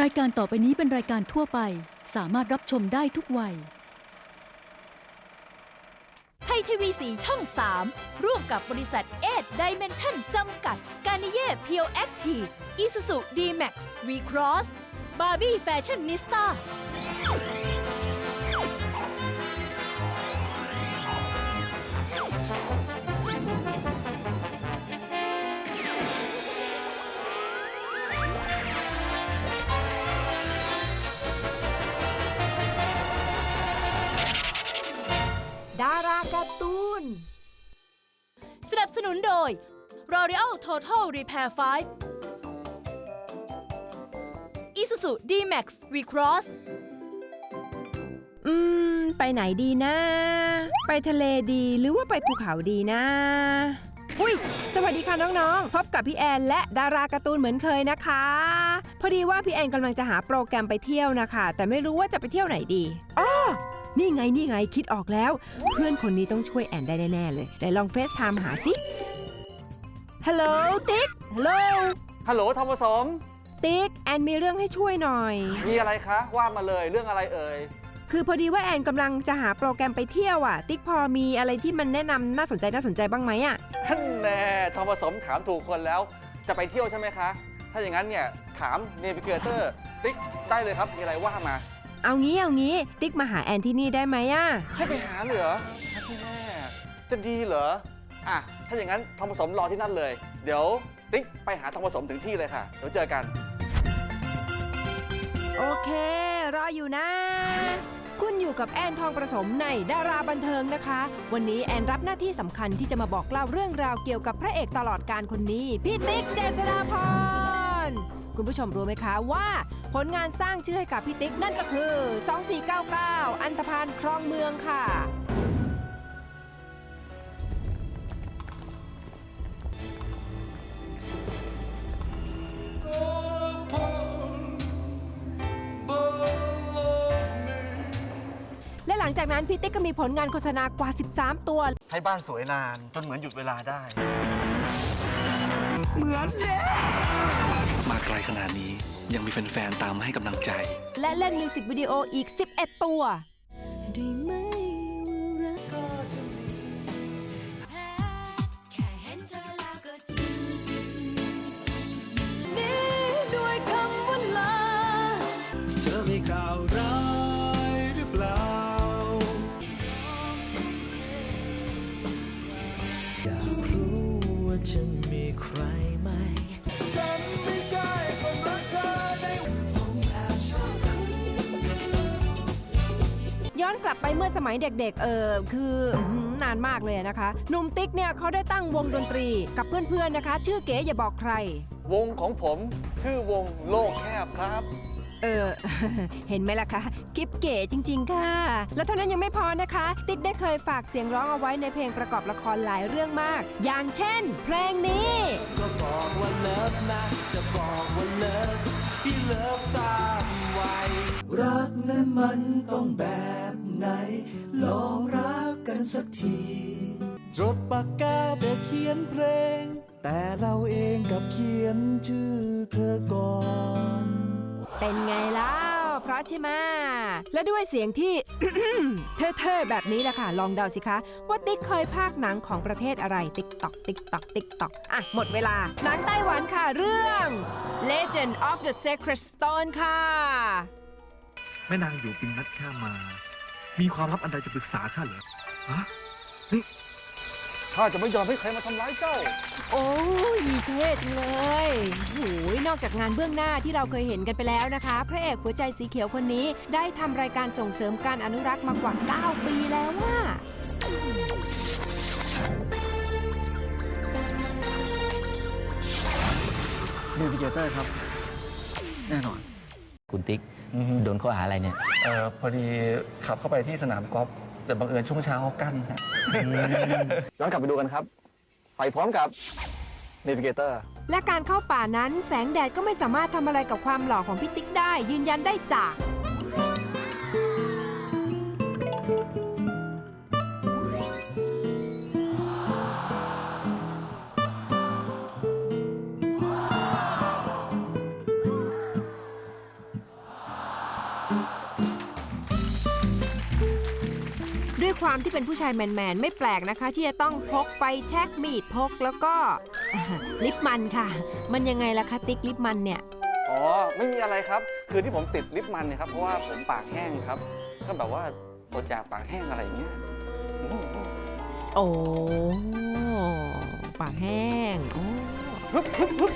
รายการต่อไปนี้เป็นรายการทั่วไป สามารถรับชมได้ทุกวัย ไทยทีวีสีช่อง 3 ร่วมกับบริษัทเอทดิเมนชั่นจำกัด กานิเย่เพียวแอคทีฟอิสุสุดีแม็กซ์วีครอสบาร์บี้แฟชั่นนิสต้า Total Repair 5 Isuzu D-Max V-Cross อืม ไปไหนดีนะ ไปทะเลดีหรือว่าไปภูเขาดีนะ อุ้ย สวัสดีค่ะน้องๆ พบกับพี่แอนและดาราการ์ตูนเหมือนเคยนะคะ พอดีว่าพี่แอนกำลังจะหาโปรแกรมไปเที่ยวนะคะ แต่ไม่รู้ว่าจะไปเที่ยวไหนดีอ้อนี่ไงนี่ไงคิดออกแล้ว เพื่อนคนนี้ต้องช่วยแอนได้แน่ๆเลยไหนลองเฟซไทม์หาสิ ฮัลโหลติ๊กฮัลโหลฮัลโหลทอมผสม ติ๊กแอนมีเรื่องให้ช่วยหน่อย มีอะไรคะ ว่ามาเลยเรื่องอะไรเอ่ย คือพอดีว่าแอนกำลังจะหาโปรแกรมไปเที่ยวอะ ติ๊กพอมีอะไรที่มันแนะนำน่าสนใจน่าสนใจบ้างไหมอะ ท่านแน่ทอมผสมถามถูกคนแล้ว จะไปเที่ยวใช่ไหมคะ ถ้าอย่างนั้นเนี่ย ถามเนวิเกเตอร์ติ๊กได้เลยครับ มีอะไรว่ามา เอางี้เอางี้ ติ๊กมาหาแอนที่นี่ได้ไหมอะ ให้ไปหาเหรอท่านแน่จะดีเหรอ อะ ถ้าอย่างนั้นทอมผสมรอที่นั่นเลย เดี๋ยวติ๊กไปหาทอมผสมถึงที่เลยค่ะ เดี๋ยวเจอกัน โอเค รออยู่นะ คุณอยู่กับแอนทองประสมในดาราบันเทิงนะคะ วันนี้แอนรับหน้าที่สำคัญที่จะมาบอกเล่าเรื่องราวเกี่ยวกับพระเอกตลอดการคนนี้ พี่ติ๊กเจษฎาพร คุณผู้ชมรู้ไหมคะว่า ผลงานสร้างชื่อให้กับพี่ติ๊กนั่นก็คือ 2499 อันธพาลครองเมืองค่ะ ละหลังจากนั้นพี่ติ๊กก็มีผลงานโฆษณากว่า 13 ตัว ให้บ้านสวยนาน จนเหมือนหยุดเวลาได้มาไกลขนาดนี้ยังมีแฟนๆตามมาให้กำลังใจ และเล่นมิวสิกวิดีโออีก 11 ตัว ได้ไหมว่ารักด้วยคำว่าลา เธอมีข่าวร้าย ลับไปเมื่อสมัยเด็กๆ เออคืออื้อหือนานมากเลยนะคะหนุ่มติ๊กเนี่ยเขาได้ตั้งวงดนตรีกับเพื่อนๆนะคะ ชื่อเก๋อย่าบอกใคร วงของผมชื่อวงโลกแคบครับ เออ เห็นไหมล่ะคะกิฟเก๋จริง ๆ ค่ะ แล้วเท่านั้นยังไม่พอนะคะ ติ๊กได้เคยฝากเสียงร้องเอาไว้ในเพลงประกอบละครหลายเรื่องมาก อย่างเช่น เพลงนี้ก็บอกว่าเลิฟนะจะบอกว่าเลิฟพี่เลิฟสร้างไว้ รักนั้นมันต้องแบบไหน ลองรักกันสักที จดปากกาจะเขียนเพลง แต่เราเองกับเขียนชื่อเธอก่อน เป็นไงแล้วเพราะใช่ไหมและด้วยเสียงที่ เท่ๆแบบนี้แหละค่ะ ลองเดาสิคะ ว่าติ๊กเคยพากย์หนังของประเทศอะไร ติ๊กตอก ติ๊กตอก ติ๊กตอก อะ หมดเวลา หนังไต้หวันค่ะ เรื่อง Legend of the Sacred Stone ค่ะ แม่นางอยู่ปินนัดข้ามา มีความลับอันใดจะปรึกษาข้าเหรอฮะนี่ข้าจะไม่ยอมให้ใครมาทำร้ายเจ้า โอ้ยเท่จังเลยโอ้ยนอกจากงานเบื้องหน้าที่เราเคยเห็นกันไปแล้วนะคะ พระเอกหัวใจสีเขียวคนนี้ ได้ทำรายการส่งเสริมการอนุรักษ์มากว่า 9 ปีแล้วว่าเนวิเกเตอร์ครับ แน่นอน คุณติ๊ก โดนข้อหาอะไรเนี่ย เออพอดีขับเข้าไปที่สนามกอล์ฟแต่บังเอิญช่วงเช้าเขากั้นฮะ ย้อนกลับไปดูกันครับ ไปพร้อมกับเนวิเกเตอร์และการเข้าป่านั้น แสงแดดก็ไม่สามารถทำอะไรกับความหล่อของพี่ติ๊กได้ ยืนยันได้จาก ความที่เป็นผู้ชายแมนๆ ไม่แปลกนะคะ ที่จะต้องพกไฟแช็กมีดพกแล้วก็ ลิปมันค่ะ มันยังไงล่ะคะติ๊กลิปมันเนี่ย อ๋อ ไม่มีอะไรครับ คือที่ผมติดลิปมันเนี่ยครับ เพราะว่าผมปากแห้งครับ ก็แบบว่าอดจากปากแห้งอะไรอย่างเงี้ยอืมโอ้ปากแห้งโอ้ฮึบฮึบฮึบ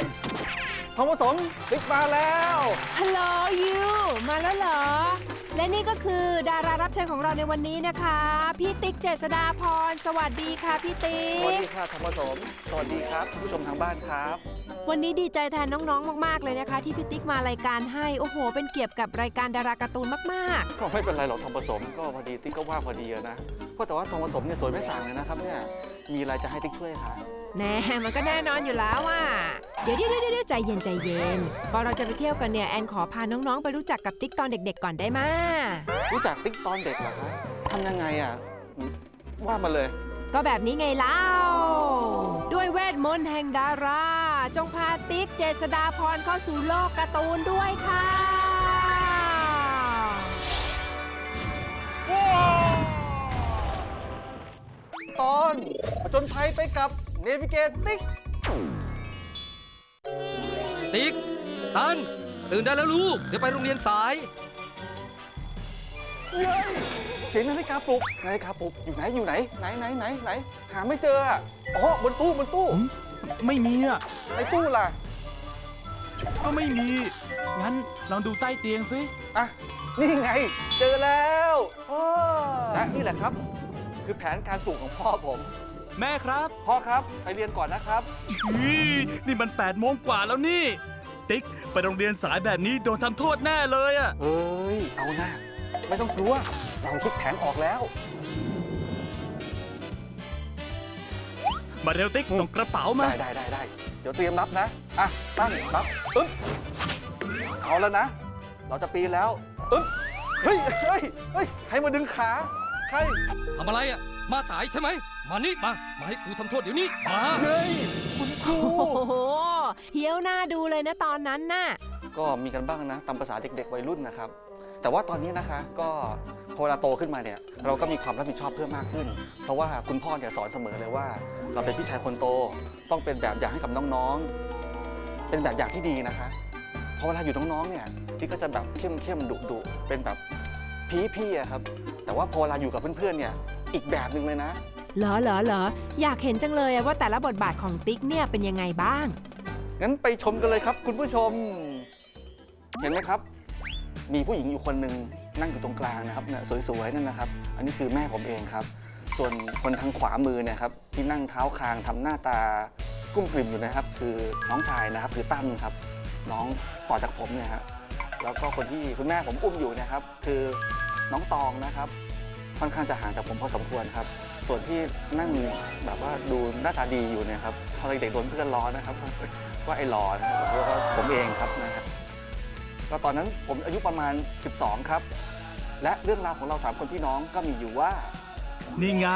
ทองผสมลิปมาแล้ว ฮัลโหลยูมาแล้วเหรอ และนี่ก็คือดารารับเชิญของเราในวันนี้นะคะ พี่ติ๊กเจษดาพร สวัสดีค่ะ พี่ติ๊สวัสก ดีค่ะทองผสมสวัสดีครับผู้ชมทางบ้านครับ วันนี้ดีใจแทนน้องๆ มากๆ เลยนะคะ ที่พี่ติ๊กมารายการให้ โอ้โห เป็นเกียรติกับรายการดาราการ์ตูนมากก็ไม่เป็นไรหรอกทองผสมก็พอดีติ๊กก็ว่างพอดีอะนะก็แต่ว่าทองผสมเนี่ยสวยไม่สั่งเลยนะครับเนี่ยมีอะไรจะให้ติ๊กช่วยคะๆแน่มันก็แน่นอนอยู่แล้วว่า เดี๋ยวเดี๋ยวเดี๋ยวใจเย็นใจเย็นก่อนเราจะไปเที่ยวกันเนี่ย แอนขอพาน้องๆ ไปรู้จักกับติ๊กตอนเด็กๆ ก่อนได้ไหมรู้จักติ๊กตอนเด็กเหรอคะทำยังไงอะ ว่ามาเลย ก็แบบนี้ไงเล่า ด้วยเวทมนต์แห่งดารา จงพาติ๊กเจษดาพรเข้าสู่โลกการ์ตูนด้วยค่ะ ตอนผจนภัยไปกับเนวิเกตติ๊ก ติ๊ก ตัน ตื่นได้แล้วลูก เดี๋ยวไปโรงเรียนสาย เย้ยเสียงนาฬิกาปลุกนาฬิกาปลุกอยู่ไหนอยู่ไหนไหนไหนไหนไหนหาไม่เจออะอ๋อบนตู้บนตู้ไม่มีอะในตู้ล่ะก็ไม่มี งั้นลองดูใต้เตียงสิอะนี่ไง เจอแล้วอ้อและนี่แหละครับ คือแผนการปลูกของพ่อผม แม่ครับ พ่อครับไปเรียนก่อนนะครับอีนี่มัน8ปดโมงกว่าแล้วนี่ ติ๊ก ไปโรงเรียนสายแบบนี้โดนทำโทษแน่เลยอะเอ้ย เอาหน้า ไม่ต้องกลัว เราคิดแผนออกแล้ว มาเร็วติ๊กส่งกระเป๋ามา ได้ได้ได้ได้เดี๋ยวเตรียมรับนะ อะ ตั้งรับอึ๊บเอาแล้วนะ เราจะปีนแล้วอึ๊บเฮ้ยเฮ้ยเฮ้ยใครมาดึงขา ใคร ทำอะไรอะ มาสายใช่ไหม มานี่มา มาให้ครูทำโทษเดี๋ยวนี้ มา เฮ้ย คุณครู โอ้โหเฮี้ยวหน้าดูเลยนะตอนนั้นน่ะ ก็มีกันบ้างนะ ตามภาษาเด็กๆวัยรุ่นนะครับ แต่ว่าตอนนี้นะคะก็พอเวลาโตขึ้นมาเนี่ยเราก็มีความรับผิดชอบเพิ่มมากขึ้น เพราะว่าคุณพ่อเนี่ยสอนเสมอเลยว่า เราเป็นพี่ชายคนโตต้องเป็นแบบอย่างให้กับน้องๆ เป็นแบบอย่างที่ดีนะคะพอเวลาอยู่น้องๆเนี่ยที่ก็จะแบบเข้มเข้มดุดุๆเป็นแบบพี่พี่ๆอะครับ แต่ว่าพอเวลาอยู่กับเพื่อนๆเนี่ยอีกแบบหนึ่งเลยนะเหรอเหรอเหรออยากเห็นจังเลยอะว่าแต่ละบทบาทของติ๊กเนี่ยเป็นยังไงบ้างงั้นไปชมกันเลยครับ คุณผู้ชม เห็นไหมครับ มีผู้หญิงอยู่คนหนึ่งนั่งอยู่ตรงกลางนะครับเนี่ยสวยๆนั่นนะครับ อันนี้คือแม่ผมเองครับ ส่วนคนทางขวามือเนี่ยครับที่นั่งเท้าคางทำหน้าตากุ้มกลิ่มอยู่นะครับ คือน้องชายนะครับคือตั้นครับ น้องต่อจากผมเนี่ยครับแล้วก็คนที่คุณแม่ผมอุ้มอยู่เนะครับ คือน้องตองนะครับ ค่อนข้างจะห่างจากผมพอสมควรครับ ส่วนที่นั่งแบบว่าดูหน้าตาดีอยู่เนี่ยครับตอนเด็กๆโดนเพื่อนล้อนะครับว่าไอ้หลอนะครับแล้วก็ผมเองครับนะครับ ก็ตอนนั้นผมอายุประมาณ 12 ครับ และเรื่องราวของเราสามคนพี่น้องก็มีอยู่ว่า นี่ไง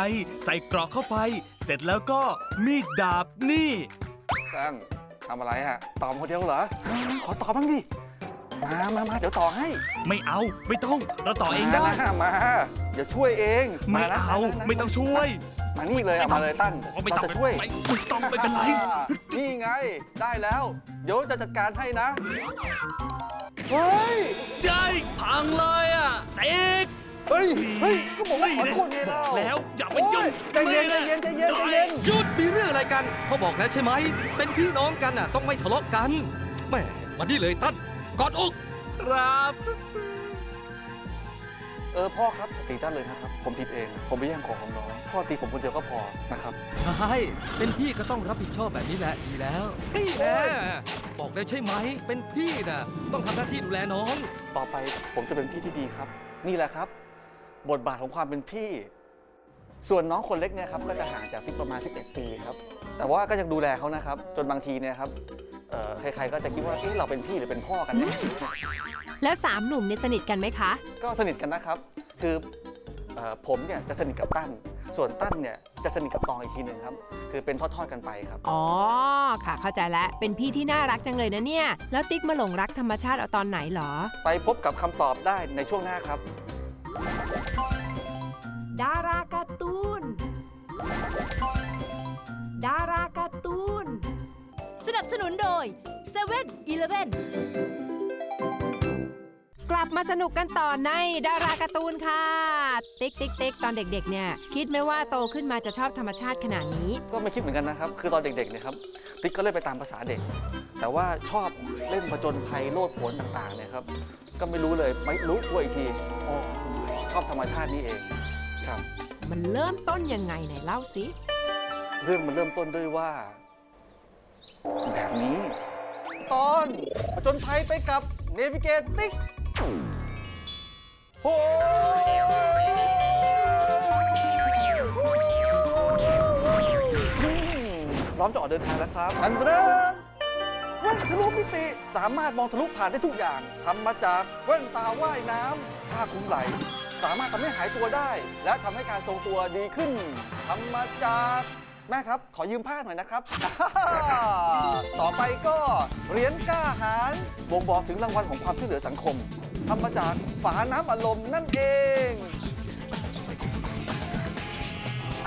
ใส่กรอกเข้าไป เสร็จแล้วก็มีดดาบนี่ตั้งทำอะไรฮะตอบคนเดียวเหรอ ขอตอบบ้างดิ มามามาเดี๋ยวต่อให้ไม่เอาไม่ต้องเราต่อเองได้มานะมาเดี๋ยวช่วยเองไม่นะเอานะนะไม่ต้องช่วย มานี่เลยอะมาเลยตั้นบอกว่าไม่เราต้องจะช่วย ไม่ไม่ต้องไม่เป็นไรอ่านี่ไงได้แล้ว เดี๋ยวจะจัดการให้นะ เฮ้ย ได้พังเลยอะติ๊กเฮ้ย เฮ้ย ก็บอกว่าขอโทษไงบเล่าอกแล้วอย่าไปยุ่งโอ้ยใจเย็นใจเย็นใจเย็นใจเย็นหยุดมีเรื่องอะไรกันพ่อบอกแล้วใช่ไหม เป็นพี่น้องกันอะ ต้องไม่ทะเลาะกันแหม่มานี่เลยตั้นกอดอกครับเออพ่อครับตีตั้นเลยนะครับ ผมผิดเอง ผมไปแย่งของของน้อง พ่อตีผมคนเดียวก็พอนะครับ ใช่เป็นพี่ก็ต้องรับผิดชอบแบบนี้แหละดีแล้วนี่แหละบอกแล้วใช่ไหม เป็นพี่น่ะต้องทำหน้าที่ดูแลน้อง ต่อไปผมจะเป็นพี่ที่ดีครับ นี่แหละครับ บทบาทของความเป็นพี่ ส่วนน้องคนเล็กเนี่ยครับก็จะห่างจากพี่ประมาณ 11 ปีครับ แต่ว่าก็ยังดูแลเขานะครับ จนบางทีเนี่ยครับเอ่อใครๆก็จะคิดว่าเอ๊ะเราเป็นพี่หรือเป็นพ่อกันแน่แล้วสามหนุ่มเนี่ยสนิทกันไหมคะ ก็สนิทกันนะครับ คือเอ่อผมเนี่ยจะสนิทกับตั้น ส่วนตั้นเนี่ยจะสนิทกับตองอีกทีหนึ่งครับ คือเป็นทอดๆกันไปครับ อ๋อ ค่ะ เข้าใจแล้ว เป็นพี่ที่น่ารักจังเลยนะเนี่ย แล้วติ๊กมาหลงรักธรรมชาติเอาตอนไหนเหรอ ไปพบกับคำตอบได้ในช่วงหน้าครับ ดาราการ์ตูน ดาราการ์ตูน สนับสนุนโดย7 e เ e ่ e อ กลับมาสนุกกันต่อในดาราการ์ตูนค่ะ ติ๊กติ๊กติ๊กตอนเด็กๆเนี่ยคิดไหมว่าโตขึ้นมาจะชอบธรรมชาติขนาดนี้ ก็ไม่คิดเหมือนกันนะครับ คือตอนเด็กๆเนี่ยครับ ติ๊กก็เล่นไปตามภาษาเด็ก แต่ว่าชอบเล่นผจญภัยโลดโผนต่างๆเนี่ยครับ ก็ไม่รู้เลยไม่รู้ตัวอีกทีอ๋อชอบธรรมชาตินี่เองครับ มันเริ่มต้นยังไงไหนเล่าสิ เรื่องมันเริ่มต้นด้วยว่า แบบนี้ ตอนผจญภัยไปกับเนวิเกติ๊ก โอ้อมพร้อมจะออกเดินทางแล้วครับอันเดินแว่นทะลุมิติสามารถมองทะลุผ่านได้ทุกอย่างทำมาจากแว่นตาว่ายน้ำผ้าคลุมไหล สามารถทำให้หายตัวได้ และทำให้การทรงตัวดีขึ้นทำมาจากแม่ครับขอยืมผ้าหน่อยนะครับ ต่อไปก็เหรียญกล้าหาญบ่งบอกถึงรางวัลของความช่วยเหลือสังคม ทำมาจากฝาน้ำอารมณ์นั่นเอง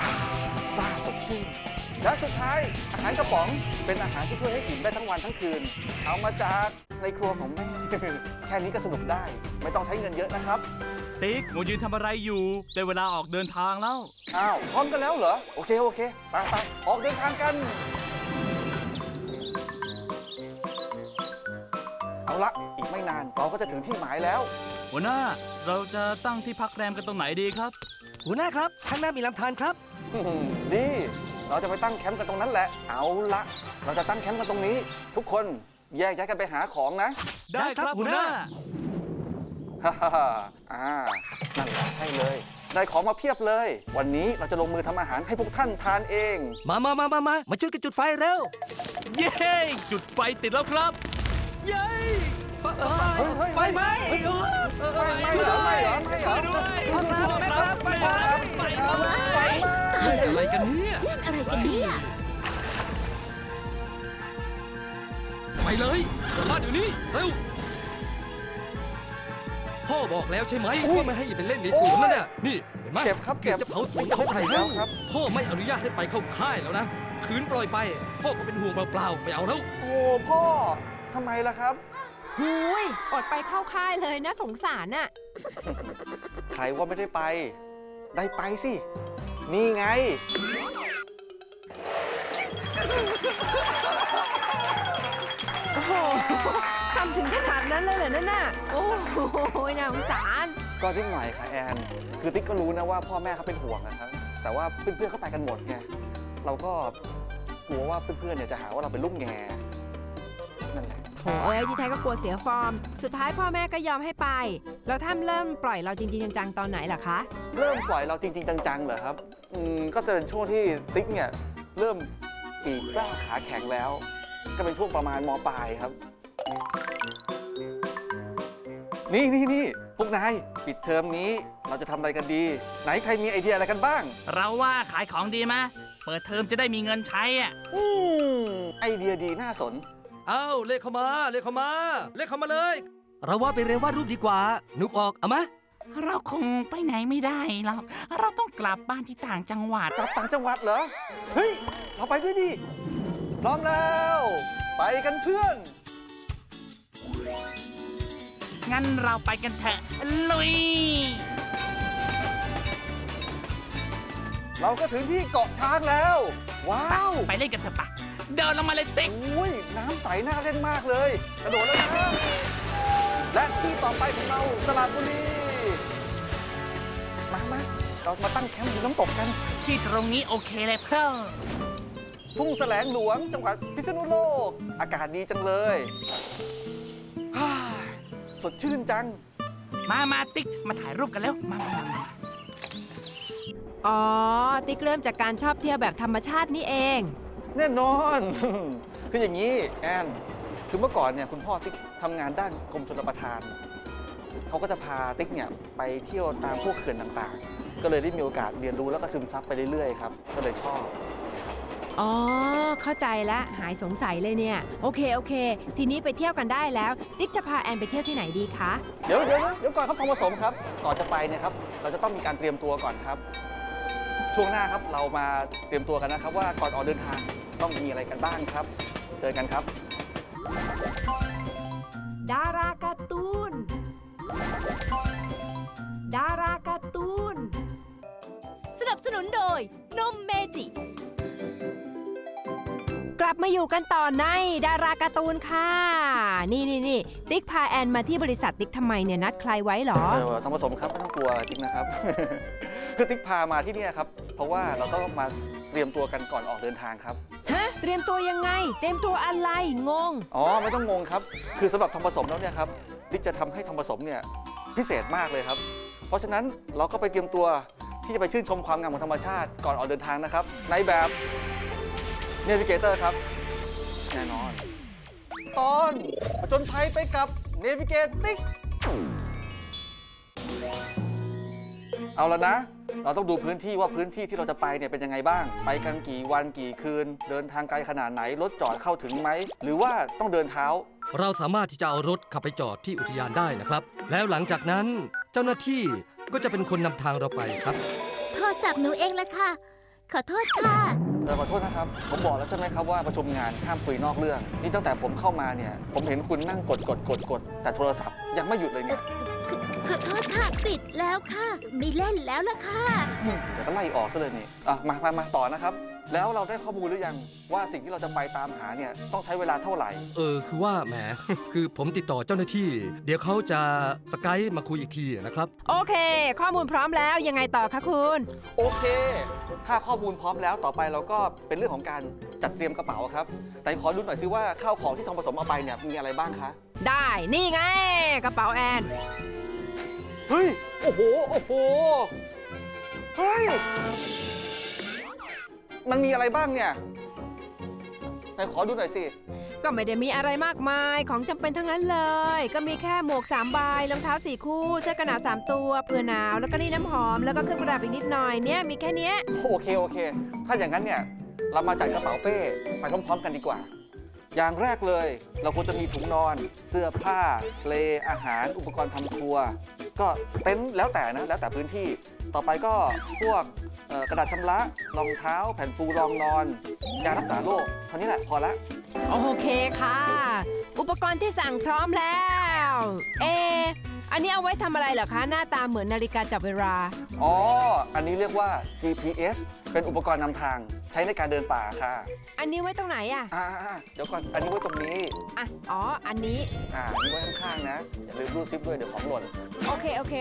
อ่าซ่าสดชื่นและสุดท้ายอาหารกระป๋องเป็นอาหารที่ช่วยให้อิ่มได้ทั้งวันทั้งคืน เอามาจากในครัวของแม่แค่นี้ก็สนุกได้ ไม่ต้องใช้เงินเยอะนะครับ ติ๊กโมยืนทำอะไรอยู่ได้เวลาออกเดินทางแล้ว อ้าวพร้อมกันแล้วเหรอ โอเค โอเคไปไปออกเดินทางกัน เอาละอีกไม่นานเราก็จะถึงที่หมายแล้ว หัวหน้าเราจะตั้งที่พักแรมกันตรงไหนดีครับ หัวหน้าครับ ข้างหน้ามีลำธารครับดีเราจะไปตั้งแคมป์กันตรงนั้นแหละ เอาละเราจะตั้งแคมป์กันตรงนี้ ทุกคนแยกย้ายกันไปหาของนะ ได้ครับหัวหน้า ฮ่าฮ่าฮ่าอ่า นั่นแหละใช่เลย ได้ของมาเพียบเลย วันนี้เราจะลงมือทำอาหารให้พวกท่านทานเอง มามามามามามาช่วยกันจุดไฟเร็ว เย้ จุดไฟติดแล้วครับ เย้ไฟเฮ้ยเฮ้ยไฟไหม้ไม่ไม่เหรอไม่เหรอไม่เหรอช่วยด้วยช่วยด้วยครับไฟไหม้ครับไฟไหม้ไฟไหม้อะไรกันเนี่ยอะไรกันเนี่ยไปเลยกลับบ้านเดี๋ยวนี้เร็วพ่อบอกแล้วใช่ไหมว่าไม่ให้ไปเล่นในสวนนั่นน่ะนี่เห็นไหมเก็บครับเก็บจะเผาสวนเขาใช่ไปแล้วครับ พ่อไม่อนุญาตให้ไปเข้าค่ายแล้วนะคืนปล่อยไป พ่อเขาเป็นห่วงเปล่าๆไม่เอาแล้วโอ้พ่อ ทำไมล่ะครับหุยอดไปเข้าค่ายเลยนะสงสารน่ะ ใครว่าไม่ได้ไป ได้ไปสิ นี่ไง โอ้โหทำถึงขนาดนั้นเลยเหรอนั่นน่ะ โอ้โหน่าสงสาร ก็นิดหน่อยค่ะแอน คือติ๊กก็รู้นะว่าพ่อแม่เขาเป็นห่วงนะครับ แต่ว่าเพื่อนๆเขาไปกันหมดไง เราก็กลัวว่าเพื่อนๆเนี่ยจะหาว่าเราเป็นลูกแงนั่นแหละ โถเอ้ยที่แท้ก็กลัวเสียฟอร์ม สุดท้ายพ่อแม่ก็ยอมให้ไปแล้วท่านเริ่มปล่อยเราจริงๆจังๆตอนไหนล่ะคะ เริ่มปล่อยเราจริง ๆ จังๆเหรอครับอืมก็จะเป็นช่วงที่ติ๊กเนี่ยเริ่มปีกกล้าขาแข็งแล้ว ก็เป็นช่วงประมาณมปลายครับ นี่นี่นี่พวกนายปิดเทอมนี้เราจะทำอะไรกันดี ไหนใครมีไอเดียอะไรกันบ้าง เราว่าขายของดีไหมเปิดเทอมจะได้มีเงินใช้อะ อืมไอเดียดีน่าสน เอ้าเลขเข้ามาเลขเข้ามา เลขเข้ามาเลย เราว่าไปเรียนวาดรูปดีกว่า นุกออกเอามาเราคงไปไหนไม่ได้หรอกเราต้องกลับบ้านที่ต่างจังหวัด กลับต่างจังหวัดเหรอ เฮ้ย เราไปด้วยดิ พร้อมแล้ว ไปกันเพื่อน งั้นเราไปกันเถอะลุย เราก็ถึงที่เกาะช้างแล้ว ว้าว ไปเล่นกันเถอะปะ เดินลงมาเลยติ๊ก อุ้ยน้ำใสน่าเล่นมากเลย กระโดดแล้วนะและที่ต่อไปของเราสระบุรีมามาเรามาตั้งแคมป์อยู่น้ำตกกัน ที่ตรงนี้โอเคเลยเพื่อนทุ่งแสลงหลวงจังหวัดพิษณุโลก อากาศดีจังเลยฮ่าสดชื่นจัง มามาติ๊ก มาถ่ายรูปกันแล้ว มามามามาอ๋อ ติ๊กเริ่มจากการชอบเที่ยวแบบธรรมชาตินี่เอง แน่นอน คืออย่างนี้แอนคือเมื่อก่อนเนี่ยคุณพ่อติ๊กทำงานด้านกรมชลประทาน เขาก็จะพาติ๊กเนี่ยไปเที่ยวตามพวกเขื่อนต่างๆ ก็เลยได้มีโอกาสเรียนรู้แล้วก็ซึมซับไปเรื่อยๆครับก็เลยชอบนะครับอ๋อ เข้าใจแล้วหายสงสัยเลยเนี่ย โอเค โอเค ทีนี้ไปเที่ยวกันได้แล้ว ติ๊กจะพาแอนไปเที่ยวที่ไหนดีคะ เดี๋ยวเดี๋ยวเดี๋ยวก่อนครับทองผสมครับ ก่อนจะไปเนี่ยครับเราจะต้องมีการเตรียมตัวก่อนครับ ช่วงหน้าครับเรามาเตรียมตัวกันนะครับว่าก่อนออกเดินทาง ต้องมีอะไรกันบ้างครับ เจอกันครับ ดาราการ์ตูน ดาราการ์ตูน สนับสนุนโดย นมเมจิ กลับมาอยู่กันต่อในดาราการ์ตูนค่ะ นี่นี่นี่ติ๊กพาแอนมาที่บริษัทติ๊กทำไมเนี่ยนัดใครไว้เหรอ เออทองผสมครับไม่ต้องกลัวติ๊กนะครับ คือติ๊กพามาที่เนี่ยครับ เพราะว่าเราต้องมา เตรียมตัวกันก่อนออกเดินทางครับ ฮะเตรียมตัวยังไง เตรียมตัวอะไรงง อ๋อ ไม่ต้องงงครับ คือสำหรับทองผสมแล้วเนี่ยครับติ๊กจะทำให้ทองผสมเนี่ยพิเศษมากเลยครับ เพราะฉะนั้นเราก็ไปเตรียมตัวที่จะไปชื่นชมความงามของธรรมชาติก่อนออกเดินทางนะครับในแบบเนวิเกเตอร์ครับแน่นอน ตอนผจญภัยไปกับเนวิเกติ๊กเอาละนะ เราต้องดูพื้นที่ว่าพื้นที่ที่เราจะไปเนี่ยเป็นยังไงบ้าง ไปกันกี่วันกี่คืน เดินทางไกลขนาดไหน รถจอดเข้าถึงไหม หรือว่าต้องเดินเท้า เราสามารถที่จะเอารถขับไปจอดที่อุทยานได้นะครับ แล้วหลังจากนั้นเจ้าหน้าที่ก็จะเป็นคนนำทางเราไปครับ โทรศัพท์หนูเองละค่ะ ขอโทษค่ะ เออขอโทษนะครับ ผมบอกแล้วใช่ไหมครับว่าประชุมงานห้ามคุยนอกเรื่อง นี่ตั้งแต่ผมเข้ามาเนี่ย ผมเห็นคุณนั่งกดกดกดกดแต่โทรศัพท์ยังไม่หยุดเลยเนี่ย ขอโทษค่ะ ปิดแล้วค่ะ ไม่เล่นแล้วละค่ะอืมเดี๋ยวก็ไล่ออกซะเลยนี่อะมามามาต่อนะครับ แล้วเราได้ข้อมูลหรือยังว่าสิ่งที่เราจะไปตามหาเนี่ยต้องใช้เวลาเท่าไหร่ เออคือว่าแหม คือผมติดต่อเจ้าหน้าที่ เดี๋ยวเขาจะสกายมาคุยอีกทีนะครับ โอเค ข้อมูลพร้อมแล้วยังไงต่อคะคุณ โอเค ถ้าข้อมูลพร้อมแล้วต่อไปเราก็เป็นเรื่องของการจัดเตรียมกระเป๋าครับ แต่ขอดูหน่อยซิว่าข้าวของที่ทองผสมเอาไปเนี่ยมีอะไรบ้างคะ ได้ นี่ไง กระเป๋าแอน เฮ้ย โอ้โห โอ้โห เฮ้ย มันมีอะไรบ้างเนี่ย ไหนขอดูหน่อยสิ ก็ไม่ได้มีอะไรมากมายของจำเป็นทั้งนั้นเลย ก็มีแค่หมวก3ใบรองเท้า4คู่ เสื้อกันหนาว3ตัวเผื่อหนาว แล้วก็นี่น้ำหอม แล้วก็เครื่องประดับอีกนิดหน่อยเนี่ยมีแค่เนี้ย โอเค โอเค ถ้าอย่างนั้นเนี่ย เรามาจัดกระเป๋าเป้ ไปพร้อมๆกันดีกว่า อย่างแรกเลย เราควรจะมีถุงนอน เสื้อผ้า เปลอาหาร อุปกรณ์ทำครัว ก็เต็นท์แล้วแต่นะแล้วแต่พื้นที่ ต่อไปก็พวกเอ่อกระดาษชำระรองเท้า แผ่นปูรองนอนยารักษาโรคเท่านี้แหละพอละ โอเคค่ะ อุปกรณ์ที่สั่งพร้อมแล้ว เอะอันนี้เอาไว้ทำอะไรเหรอคะ หน้าตาเหมือนนาฬิกาจับเวลา อ๋อ อันนี้เรียกว่า GPS เป็นอุปกรณ์นำทางใช้ในการเดินป่าค่ะอันนี้ไว้ตรงไหนอะอ่าๆๆเดี๋ยวก่อนอันนี้ไว้ตรงนี้ อะอ๋อ อันนี้ อ่าอันนี้ไว้ข้างๆนะ อย่าลืมรูดซิปด้วยเดี๋ยวของหล่น โอเค โอเค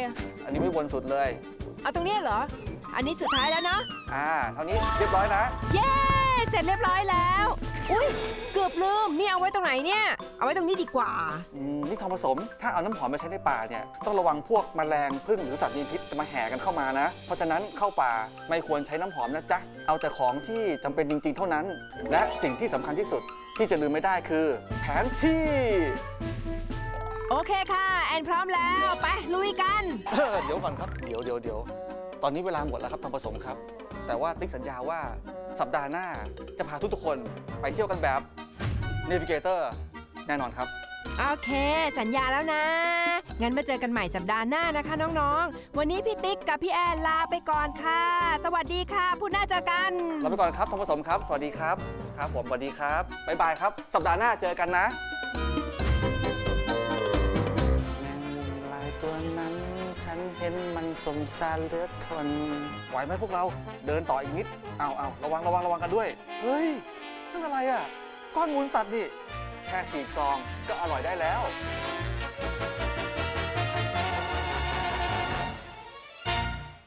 อันนี้ไว้บนสุดเลย เอาตรงนี้เหรอ อันนี้สุดท้ายแล้วเนาะ อ่า เท่านี้เรียบร้อยนะ เย้ เสร็จเรียบร้อยแล้ว อุ้ยเกือบลืม นี่เอาไว้ตรงไหนเนี่ย เอาไว้ตรงนี้ดีกว่า อืมนี่ทองผสม ถ้าเอาน้ำหอมไปใช้ในป่าเนี่ยต้องระวังพวกแมลงพึ่งหรือสัตว์มีพิษจะมาแห่กันเข้ามานะ เพราะฉะนั้นเข้าป่าไม่ควรใช้น้ำหอมนะจ๊ะ เอาแต่ของที่จำเป็นจริง ๆ เท่านั้น และสิ่งที่สำคัญที่สุดที่จะลืมไม่ได้คือ แผนที่ โอเคค่ะ แอนพร้อมแล้ว ไปลุยกัน เออเดี๋ยวก่อนครับ เดี๋ยวเดี๋ยวเดี๋ยวตอนนี้เวลาหมดแล้วครับทองผสมครับ แต่ว่าติ๊กสัญญาว่าสัปดาห์หน้าจะพาทุกๆคนไปเที่ยวกันแบบ Navigator แน่นอนครับ โอเค สัญญาแล้วนะ งั้นมาเจอกันใหม่สัปดาห์หน้านะคะน้องๆ วันนี้พี่ติ๊กกับพี่แอนลาไปก่อนค่ะ สวัสดีค่ะพูดหน้าเจอกันลาไปก่อนครับทองผสมครับ สวัสดีครับ ครับผมสวัสดีครับ บ๊ายบายครับ สัปดาห์หน้าเจอกันนะแมงมุมลายตัวนั้น ฉันเห็นมันสงสารเหลือทน ไหวไหมพวกเรา เดินต่ออีกนิด เอาเอาระวังระวังระวังกันด้วย เฮ้ยนั่นอะไรอะ ก้อนมูลสัตว์นี่ แค่สี่ซองก็อร่อยได้แล้ว